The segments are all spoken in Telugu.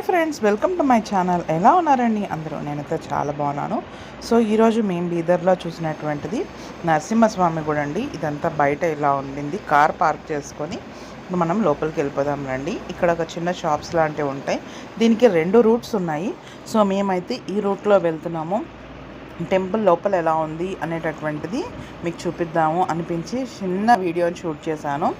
Hi friends welcome to my channel. ఎలా ఉన్నారండి? అందరూ నేనైతే చాలా బాగున్నాను. సో ఈరోజు మేము బీదర్లో చూసినటువంటిది నరసింహస్వామి గుడి అండి. ఇదంతా బయట ఇలా ఉండింది. కార్ పార్క్ చేసుకొని మనం లోపలికి వెళ్ళిపోదాం రండి. ఇక్కడ ఒక చిన్న షాప్స్ లాంటివి ఉంటాయి. దీనికి రెండు రూట్స్ ఉన్నాయి. సో మేమైతే ఈ రూట్లో వెళ్తున్నాము. టెంపుల్ లోపల ఎలా ఉంది అనేటటువంటిది మీకు చూపిద్దాము అనిపించి చిన్న వీడియోని షూట్ చేశాను.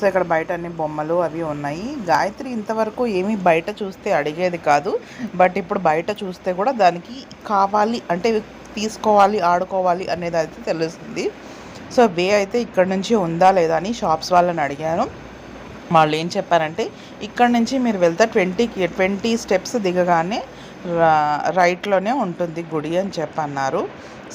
సో ఇక్కడ బయట అన్ని బొమ్మలు అవి ఉన్నాయి. గాయత్రి ఇంతవరకు ఏమీ బయట చూస్తే అడిగేది కాదు. బట్ ఇప్పుడు బయట చూస్తే కూడా దానికి కావాలి అంటే తీసుకోవాలి ఆడుకోవాలి అనేది అయితే తెలుస్తుంది. సో వే అయితే ఇక్కడ నుంచి ఉందా లేదా అని షాప్స్ వాళ్ళని అడిగాను. వాళ్ళు ఏం చెప్పారంటే ఇక్కడ నుంచి మీరు వెళ్తే ట్వంటీకి ట్వంటీ స్టెప్స్ దిగగానే రైట్లోనే ఉంటుంది గుడి అని చెప్పన్నారు.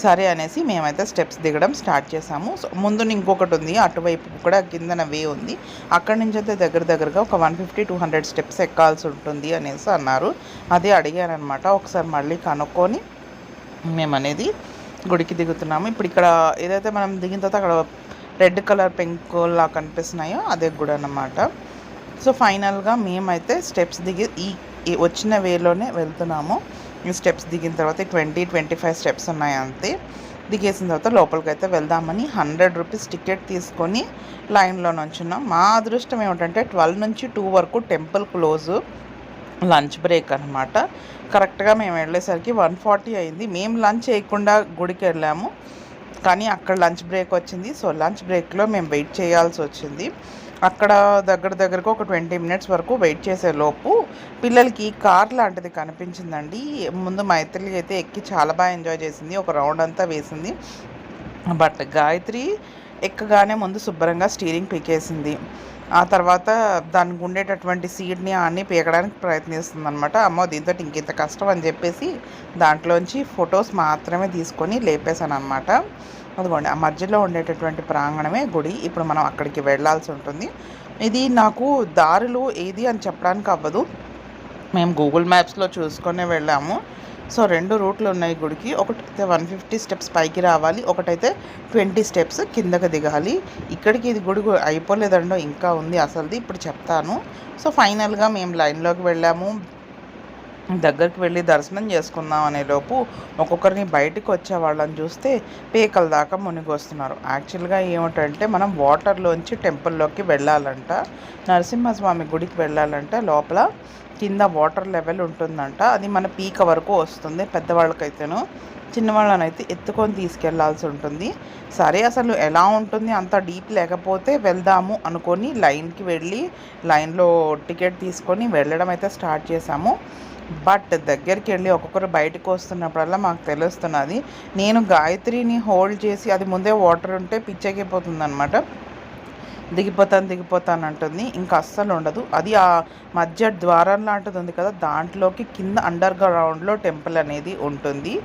సరే అనేసి మేమైతే స్టెప్స్ దిగడం స్టార్ట్ చేసాము. సో ముందు ఇంకొకటి ఉంది అటువైపు కూడా కిందన వే ఉంది. అక్కడి నుంచి అయితే దగ్గర దగ్గరగా ఒక one fifty two hundred steps ఎక్కాల్సి ఉంటుంది అనేసి అన్నారు. అదే అడిగారనమాట ఒకసారి మళ్ళీ కనుక్కొని మేము అనేది గుడికి దిగుతున్నాము. ఇప్పుడు ఇక్కడ ఏదైతే మనం దిగిన తర్వాత అక్కడ రెడ్ కలర్ పెంకులా కనిపిస్తున్నాయో అదే గుడి అన్నమాట సో ఫైనల్గా మేమైతే స్టెప్స్ దిగి ఈ వచ్చిన వేలోనే వెళ్తున్నాము. ఈ స్టెప్స్ దిగిన తర్వాత ట్వంటీ ట్వంటీ ఫైవ్ స్టెప్స్ ఉన్నాయి అంతే. దిగేసిన తర్వాత లోపలికి అయితే వెళ్దామని హండ్రెడ్ రూపీస్ టికెట్ తీసుకొని లైన్లో నుంచున్నాం. మా అదృష్టం ఏమిటంటే ట్వెల్వ్ నుంచి టూ వరకు టెంపుల్ క్లోజ్ లంచ్ బ్రేక్ అనమాట కరెక్ట్గా మేము వెళ్ళేసరికి వన్ ఫార్టీ అయింది. మేము లంచ్ చేయకుండా గుడికి వెళ్ళాము. కానీ అక్కడ లంచ్ బ్రేక్ వచ్చింది. సో లంచ్ బ్రేక్లో మేము వెయిట్ చేయాల్సి వచ్చింది. అక్కడ దగ్గర దగ్గరకు ఒక ట్వంటీ మినిట్స్ వరకు వెయిట్ చేసే లోపు పిల్లలకి కార్ లాంటిది కనిపించిందండి. ముందు మైత్రి అయితే ఎక్కి చాలా బాగా ఎంజాయ్ చేసింది. ఒక రౌండ్ అంతా వేసింది. బట్ గాయత్రి ఎక్కగానే ముందు శుభ్రంగా స్టీరింగ్ పీకేసింది. ఆ తర్వాత దానికి ఉండేటటువంటి సీడ్ని అన్ని పీకడానికి ప్రయత్నిస్తుంది అనమాట అమ్మో దీంతో ఇంకింత కష్టం అని చెప్పేసి దాంట్లోంచి ఫొటోస్ మాత్రమే తీసుకొని లేపేశాను అనమాట అదిగోండి ఆ మధ్యలో ఉండేటటువంటి ప్రాంగణమే గుడి. ఇప్పుడు మనం అక్కడికి వెళ్ళాల్సి ఉంటుంది. ఇది నాకు దారులు ఏది అని చెప్పడానికి అవ్వదు. మేము గూగుల్ మ్యాప్స్లో చూసుకొని వెళ్ళాము. సో రెండు రూట్లు ఉన్నాయి గుడికి. ఒకటైతే వన్ ఫిఫ్టీ స్టెప్స్ పైకి రావాలి. ఒకటైతే ట్వంటీ స్టెప్స్ కిందకి దిగాలి. ఇక్కడికి ఇది గుడి అయిపోలేదండో ఇంకా ఉంది అసలుది. ఇప్పుడు చెప్తాను. సో ఫైనల్గా మేము లైన్లోకి వెళ్ళాము. దగ్గరికి వెళ్ళి దర్శనం చేసుకుందాం అనే లోపు ఒక్కొక్కరిని బయటకు వచ్చే వాళ్ళని చూస్తే పేకల దాకా మునిగొస్తున్నారు. యాక్చువల్గా ఏమిటంటే మనం వాటర్లోంచి టెంపుల్లోకి వెళ్ళాలంట నరసింహస్వామి గుడికి వెళ్ళాలంటే లోపల కింద వాటర్ లెవెల్ ఉంటుందంట. అది మన పీక వరకు వస్తుంది పెద్దవాళ్ళకైతేను. చిన్నవాళ్ళనైతే ఎత్తుకొని తీసుకెళ్ళాల్సి ఉంటుంది. సరే అసలు ఎలా ఉంటుంది? అంత డీప్ లేకపోతే వెళ్దాము అనుకొని లైన్కి వెళ్ళి లైన్లో టికెట్ తీసుకొని వెళ్ళడం అయితే స్టార్ట్ చేశాము. బట్ దగ్గరికి వెళ్ళి ఒక్కొక్కరు బయటకు వస్తున్నప్పుడల్లా మాకు తెలుస్తున్నది. నేను గాయత్రిని హోల్డ్ చేసి అది ముందే వాటర్ ఉంటే పిచ్చెక్కిపోతుంది అనమాట దిగిపోతాను దిగిపోతాను అంటుంది. ఇంకా అస్సలు ఉండదు. అది ఆ మధ్య ద్వారం లాంటిది ఉంది కదా దాంట్లోకి కింద అండర్ గ్రౌండ్లో టెంపుల్ అనేది ఉంటుంది.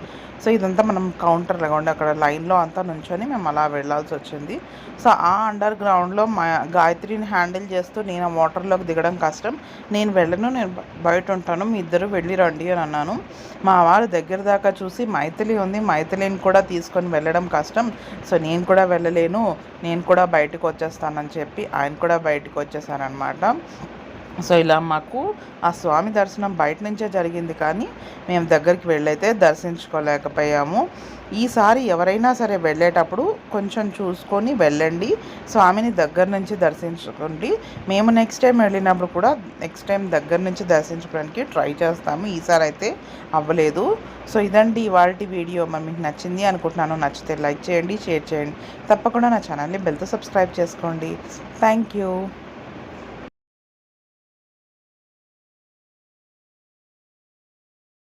సో ఇదంతా మనం కౌంటర్ ఉండి అక్కడ లైన్లో అంతా నుంచొని మేము అలా వెళ్ళాల్సి వచ్చింది. సో ఆ అండర్ గ్రౌండ్లో మా గాయత్రిని హ్యాండిల్ చేస్తూ నేను ఆ వాటర్లోకి దిగడం కష్టం. నేను వెళ్ళను నేను బయట ఉంటాను మీ ఇద్దరు వెళ్ళి రండి అని అన్నాను. మా వారు దగ్గర దాకా చూసి మైథిలి ఉంది మైథిలిని కూడా తీసుకొని వెళ్ళడం కష్టం. సో నేను కూడా వెళ్ళలేను నేను కూడా బయటకు వచ్చేస్తానని చెప్పి ఆయన కూడా బయటకు వచ్చేసారనమాట సో ఇలా మాకు ఆ స్వామి దర్శనం బయట నుంచే జరిగింది కానీ మేము దగ్గరికి వెళ్ళైతే దర్శించుకోలేకపోయాము. ఈసారి ఎవరైనా సరే వెళ్ళేటప్పుడు కొంచెం చూసుకొని వెళ్ళండి స్వామిని దగ్గర నుంచి దర్శించుకోండి. మేము నెక్స్ట్ టైం వెళ్ళినప్పుడు కూడా నెక్స్ట్ టైం దగ్గర నుంచి దర్శించుకోవడానికి ట్రై చేస్తాము. ఈసారి అయితే అవ్వలేదు. సో ఇదండి ఇవాళ వీడియో. మీకు నచ్చింది అనుకుంటున్నాను నచ్చితే లైక్ చేయండి షేర్ చేయండి. తప్పకుండా నా ఛానల్ని బెల్తో సబ్స్క్రైబ్ చేసుకోండి. Thank you